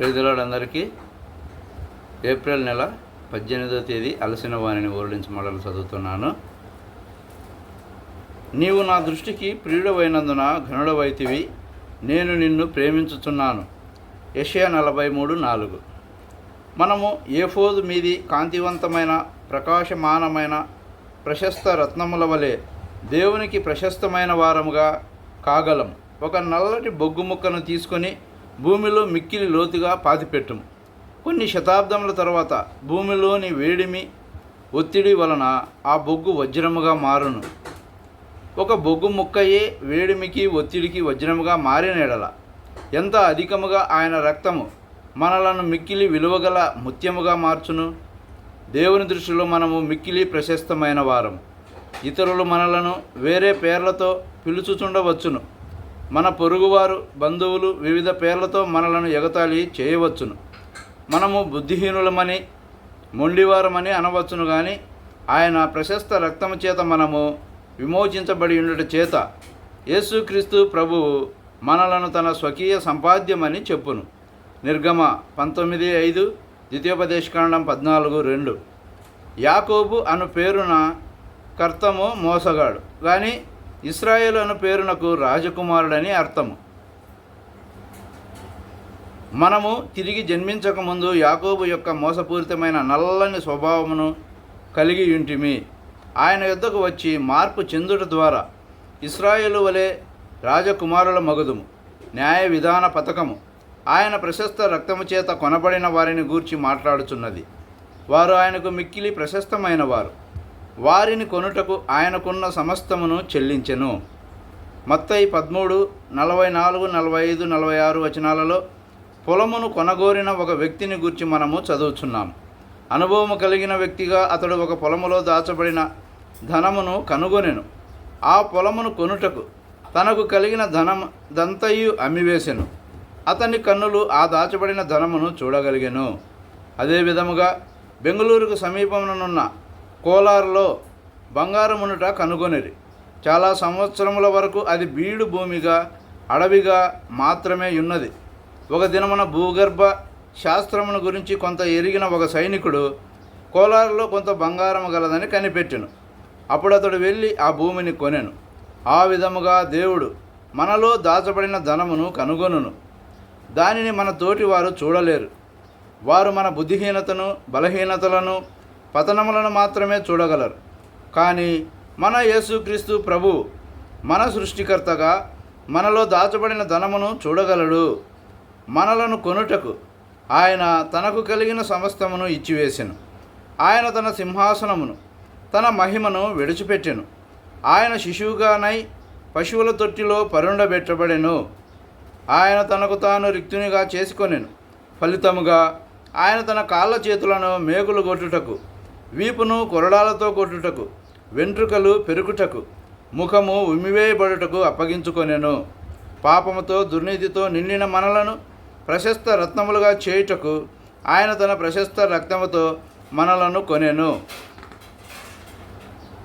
పేదలాడందరికీ April నెల పద్దెనిమిదో తేదీ అలసిన వాణిని ఊరడించి మడలు చదువుతున్నాను. నీవు నా దృష్టికి ప్రియుడవైనందున ఘనుడవైతివి. నేను నిన్ను ప్రేమించుతున్నాను ఏషియా నలభై మూడు నాలుగు. మనము ఏఫోదు మీది కాంతివంతమైన ప్రకాశమానమైన ప్రశస్త రత్నముల వలె దేవునికి ప్రశస్తమైన వారముగా కాగలం. ఒక నల్లటి బొగ్గు ముక్కను తీసుకొని భూమిలో మిక్కిలి లోతుగా పాతిపెట్టుము. కొన్ని శతాబ్దముల తర్వాత భూమిలోని వేడిమి ఒత్తిడి వలన ఆ బొగ్గు వజ్రముగా మారును. ఒక బొగ్గు ముక్కయే వేడిమికి ఒత్తిడికి వజ్రముగా మారినెడల. ఎంత అధికముగా ఆయన రక్తము మనలను మిక్కిలి విలువగల ముత్యముగా మార్చును? దేవుని దృష్టిలో మనము మిక్కిలి ప్రశస్తమైన వారం ఇతరులు మనలను వేరే పేర్లతో పిలుచుచుండవచ్చును. మన పొరుగువారు బంధువులు వివిధ పేర్లతో మనలను ఎగతాళి చేయవచ్చును. మనము బుద్ధిహీనులమని మొండివారమని అనవచ్చును కానీ ఆయన ప్రశస్త రక్తము చేత మనము విమోచించబడి ఉండట చేత యేసుక్రీస్తు ప్రభువు మనలను తన స్వకీయ సంపాద్యమని చెప్పును. నిర్గమ పంతొమ్మిది ఐదు ద్వితీయోపదేశకాండం పద్నాలుగు రెండు. యాకోబు అను పేరున కర్తము మోసగాడు. కానీ ఇస్రాయేల్ అను పేరునకు రాజకుమారుడని అర్థము. మనము తిరిగి జన్మించకముందు యాకోబు యొక్క మోసపూరితమైన నల్లని స్వభావమును కలిగి ఉంటిమి ఆయన యుద్ధకు వచ్చి మార్పు చెందుట ద్వారా ఇస్రాయేలు వలె రాజకుమారుల మగుదుము న్యాయ విధాన పథకము. ఆయన ప్రశస్త రక్తము చేత కొనబడిన వారిని గూర్చి మాట్లాడుచున్నది. వారు ఆయనకు మిక్కిలి ప్రశస్తమైన వారు వారిని కొనుటకు ఆయనకున్న సమస్తమును చెల్లించెను. మత్తయి పదమూడు నలభై నాలుగు నలభై ఐదు నలభై ఆరు వచనాలలో పొలమును కొనగోరిన ఒక వ్యక్తిని గురించి మనము చదువుచున్నాం. అనుభవము కలిగిన వ్యక్తిగా అతడు ఒక పొలములో దాచబడిన ధనమును కనుగొనెను. ఆ పొలమును కొనుటకు తనకు కలిగిన ధనం దంతయు అమ్మివేసెను. అతని కన్నులు ఆ దాచబడిన ధనమును చూడగలిగెను. అదే విధముగా బెంగళూరుకు సమీపంలోనున్న కోలారులో బంగారమునుట కనుగొనిరి. చాలా సంవత్సరముల వరకు అది బీడు భూమిగా అడవిగా మాత్రమే ఉన్నది. ఒక దినమున భూగర్భ శాస్త్రమును గురించి కొంత ఎరిగిన ఒక సైనికుడు కోలారులో కొంత బంగారం గలదని కనిపెట్టెను. అప్పుడు అతడు వెళ్ళి ఆ భూమిని కొనెను. ఆ విధముగా దేవుడు మనలో దాచబడిన ధనమును కనుగొనును. దానిని మన తోటి వారు చూడలేరు. వారు మన బుద్ధిహీనతను బలహీనతలను పతనములను మాత్రమే చూడగలరు. కానీ మన యేసుక్రీస్తు ప్రభు మన సృష్టికర్తగా మనలో దాచబడిన ధనమును చూడగలడు. మనలను కొనుటకు ఆయన తనకు కలిగిన సమస్తమును ఇచ్చివేసెను. ఆయన తన సింహాసనమును తన మహిమను విడిచిపెట్టెను. ఆయన శిశువుగానై పశువుల తొట్టిలో పరుండబెట్టబడెను. ఆయన తనకు తాను రిక్తునిగా చేసుకొనెను. ఫలితముగా ఆయన తన కాళ్ళ చేతులను మేకులు కొట్టుటకు వీపును కొరడాలతో కొట్టుటకు వెంట్రుకలు పెరుకుటకు ముఖము ఉమివేయబడుటకు అప్పగించుకొనెను. పాపముతో దుర్నీతితో నిండిన మనలను ప్రశస్త రత్నములుగా చేయుటకు ఆయన తన ప్రశస్త రక్తముతో మనలను కొనెను.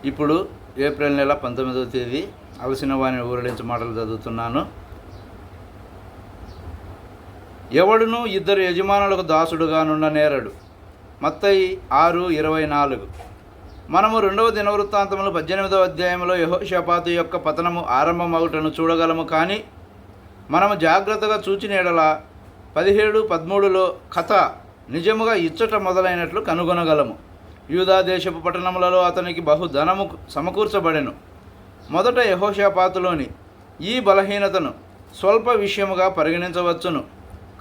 ఇప్పుడు ఏప్రిల్ నెల పంతొమ్మిదవ తేదీ అలసిన వారిని ఊరడించి మాటలు చదువుతున్నాను. ఎవడును ఇద్దరు యజమానులకు దాసుడుగానున్న నేరడు. మత్తయి ఆరు ఇరవై నాలుగు. మనము రెండవ దినవృత్తాంతములు పద్దెనిమిదవ అధ్యాయంలో యహోషపాతు యొక్క పతనము ఆరంభమవుటను చూడగలము కానీ మనము జాగ్రత్తగా చూచినేడల పదిహేడు పదమూడులో కథ నిజముగా ఇచ్చట మొదలైనట్లు కనుగొనగలము. యూదా దేశపు పట్టణములలో అతనికి బహు ధనము సమకూర్చబడెను. మొదట యహోషపాతులోని ఈ బలహీనతను స్వల్ప విషయముగా పరిగణించవచ్చును.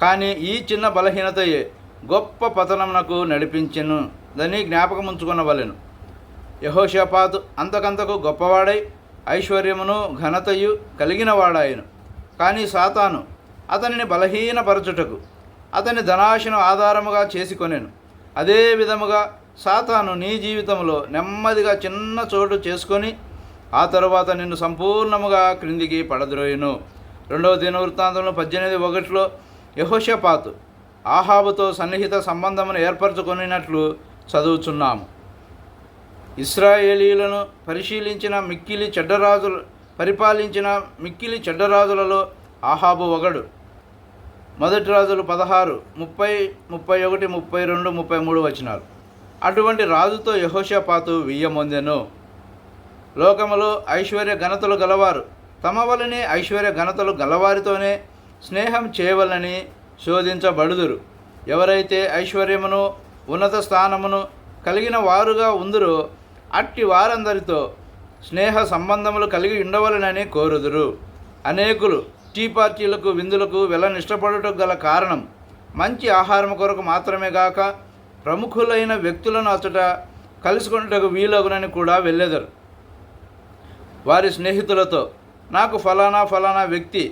కానీ ఈ చిన్న బలహీనతయే గొప్ప పతనమునకు నడిపించెను. దని జ్ఞాపకం ఉంచుకొనవలెను యహోషపాతు అంతకంతకు గొప్పవాడై ఐశ్వర్యమును ఘనతయు కలిగినవాడాయను. కానీ సాతాను అతనిని బలహీనపరచుటకు అతని ధనాశను ఆధారముగా చేసుకొనెను. అదే విధముగా సాతాను నీ జీవితంలో నెమ్మదిగా చిన్న చోటు చేసుకొని ఆ తరువాత నిన్ను సంపూర్ణముగా క్రిందికి పడద్రోయును. రెండవ దినవృత్తాంతంలో పద్దెనిమిది ఒకటిలో యహోషపాతు ఆహాబుతో సన్నిహిత సంబంధమును ఏర్పరచుకొనినట్లు చదువుచున్నాము. ఇస్రాయేలీలను పరిశీలించిన మిక్కిలి చెడ్డరాజులు పరిపాలించిన మిక్కిలి చెడ్డరాజులలో ఆహాబు ఒకడు. మొదటి రాజులు పదహారు ముప్పై ముప్పై ఒకటి ముప్పై రెండు ముప్పై మూడు వచ్చినారు అటువంటి రాజుతో యహోషపాతు వియ్యమొందెను లోకములో ఐశ్వర్య ఘనతలు గలవారు. తమ వలనే ఐశ్వర్య ఘనతలు గలవారితోనే స్నేహం చేయవలని శోధించబడుదురు. ఎవరైతే ఐశ్వర్యమును ఉన్నత స్థానమును కలిగిన వారుగా ఉందరో అట్టి వారందరితో స్నేహ సంబంధములు కలిగి ఉండవలనని కోరుదురు. అనేకులు టీ పార్టీలకు విందులకు వెళ్ళనిష్టపడుటకు గల కారణం మంచి ఆహారం కొరకు మాత్రమే గాక ప్రముఖులైన వ్యక్తులను అతట కలుసుకున్నటకు వీలగునని కూడా వెళ్ళెదరు. వారి స్నేహితులతో నాకు ఫలానా ఫలానా వ్యక్తి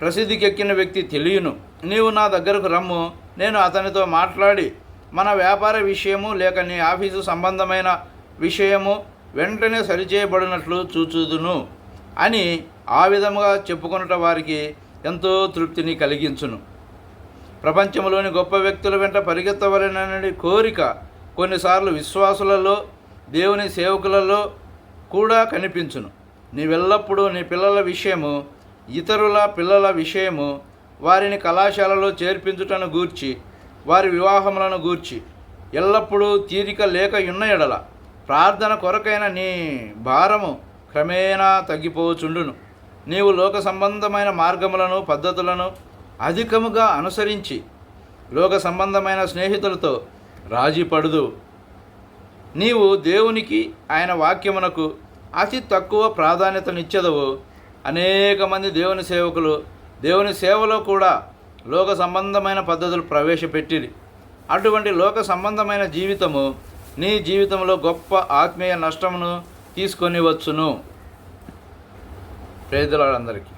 ప్రసిద్ధికెక్కిన వ్యక్తి తెలియను. నీవు నా దగ్గరకు రమ్ము. నేను అతనితో మాట్లాడి మన వ్యాపార విషయము లేక నీ ఆఫీసు సంబంధమైన విషయము వెంటనే సరిచేయబడినట్లు చూచుదును అని ఆ విధముగా చెప్పుకొనుట వారికి ఎంతో తృప్తిని కలిగించును. ప్రపంచంలోని గొప్ప వ్యక్తుల వెంట పరిగెత్తవలనని కోరిక కొన్నిసార్లు విశ్వాసులలో దేవుని సేవకులలో కూడా కనిపించును. నీవెల్లప్పుడూ నీ పిల్లల విషయము ఇతరుల పిల్లల విషయము వారిని కళాశాలలో చేర్పించుటను గూర్చి వారి వివాహములను గూర్చి ఎల్లప్పుడూ తీరిక లేక ఉన్న ఎడల ప్రార్థన కొరకైన నీ భారము క్రమేణా తగ్గిపోచుండును. నీవు లోక సంబంధమైన మార్గములను పద్ధతులను అధికముగా అనుసరించి లోక సంబంధమైన స్నేహితులతో రాజీ పడుదు. నీవు దేవునికి ఆయన వాక్యమునకు అతి తక్కువ ప్రాధాన్యతనిచ్చెదవు. అనేక మంది దేవుని సేవకులు దేవుని సేవలో కూడా లోక సంబంధమైన పద్ధతులు ప్రవేశపెట్టి అటువంటి లోక సంబంధమైన జీవితము నీ జీవితంలో గొప్ప ఆత్మీయ నష్టమును తీసుకొని వచ్చును పేదలందరికీ